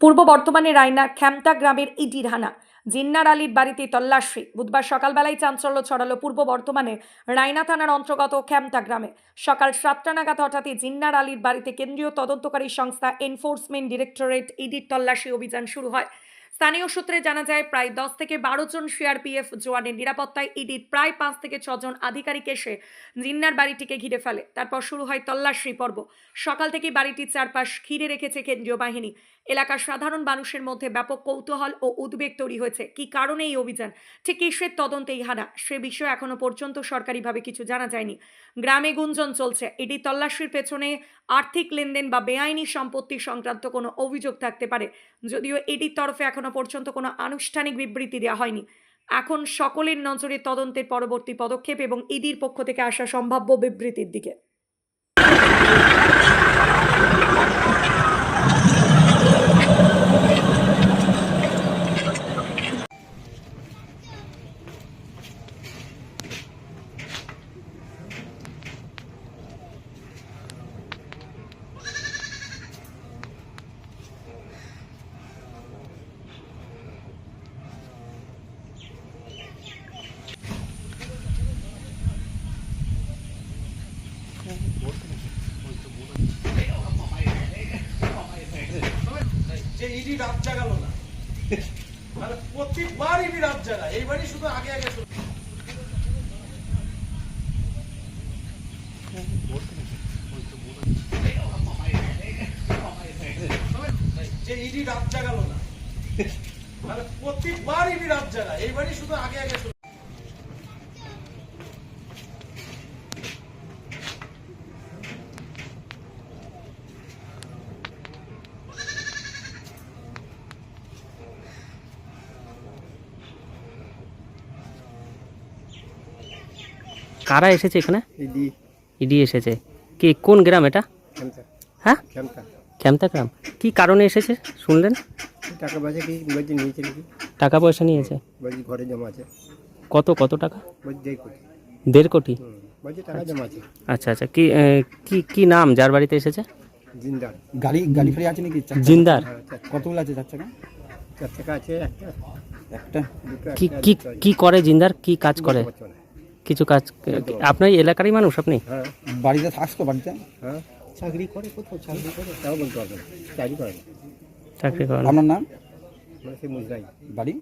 পূর্ব বর্ধমানের রায়নার খ্যামতা গ্রামের ইডির হানা জিন্নার আলীর বাড়িতে তল্লাশি। বুধবার সকালবেলায় চাঞ্চল্য ছড়ালো পূর্ব বর্ধমানে রায়না থানার অন্তর্গত খ্যামতা গ্রামে। সকাল সাতটা নাগাদ হঠাৎই জিন্নার আলীর বাড়িতে কেন্দ্রীয় তদন্তকারী সংস্থা এনফোর্সমেন্ট ডিরেক্টরেট ইডির তল্লাশি অভিযান শুরু হয়। স্থানীয় সূত্রে জানা যায়, প্রায় দশ থেকে বারো জন সিআরপিএফ জওয়ানের নিরাপত্তায় ইডির প্রায় পাঁচ থেকে ছজন আধিকারিক এসে জিন্নার বাড়িটিকে ঘিরে ফেলে। তারপর শুরু হয় তল্লাশি পর্ব। সকাল থেকে বাড়িটির চারপাশ ঘিরে রেখেছে কেন্দ্রীয় বাহিনী। এলাকার সাধারণ মানুষের মধ্যে ব্যাপক কৌতূহল ও উদ্বেগ তৈরি হয়েছে। কি কারণে এই অভিযান? ঠিক কিসের তদন্তে এই হানা সে বিষয়ে এখনও পর্যন্ত সরকারিভাবে কিছু জানা যায়নি। গ্রামে গুঞ্জন চলছে। এটি তল্লাশির পেছনে আর্থিক লেনদেন বা বেআইনি সম্পত্তি সংক্রান্ত কোনো অভিযোগ থাকতে পারে। যদিও এটির তরফে এখনও পর্যন্ত কোনো আনুষ্ঠানিক বিবৃতি দেওয়া হয়নি। এখন সকলের নজরে তদন্তের পরবর্তী পদক্ষেপ এবং ইডির পক্ষ থেকে আসা সম্ভাব্য বিবৃতির দিকে। ইডি রাত জাগালো না। মানে ইডি রাত জাগায়। এইবারই শুধু আগে আগে যে ইডি রাত জাগালো না। মানে প্রতিবার ইডি রাত জাগায়। এইবারই শুধু আগে আগে কারা এসেছে এখানে? ইডি। ইডি এসেছে। কি কোন গ্রাম এটা? হ্যাঁ? ক্যামতা গ্রাম। কি কারণে এসেছে? শুনলেন? টাকা পয়সা কি বলছি নিয়েছে নাকি? টাকা পয়সা নিয়েছে। বলছি ঘরে জমা আছে। কত কত টাকা? দেড় কোটি। বলছি টাকা জমা আছে। আচ্ছা আচ্ছা। কি কি কি নাম যার বাড়িতে এসেছে? জিন্দার। গাড়ি গাড়ি ফাড়ি আছে নাকি? জিন্দার। হ্যাঁ কতগুলো আছে? চার চাকা? চার টাকা আছে একটা। একটা? কি কি কি করে জিন্দার? কি কাজ করে। কিছু কাজ আপনার এলাকারই মানুষ আপনি? হ্যাঁ। বাড়িতে থাকতো বাড়িতে? হ্যাঁ। চাকরি করে কোথাও চাকরি করে। তাও বলতে পারবে চাকরি করে চাকরি করে আপনার নাম? বাড়ি?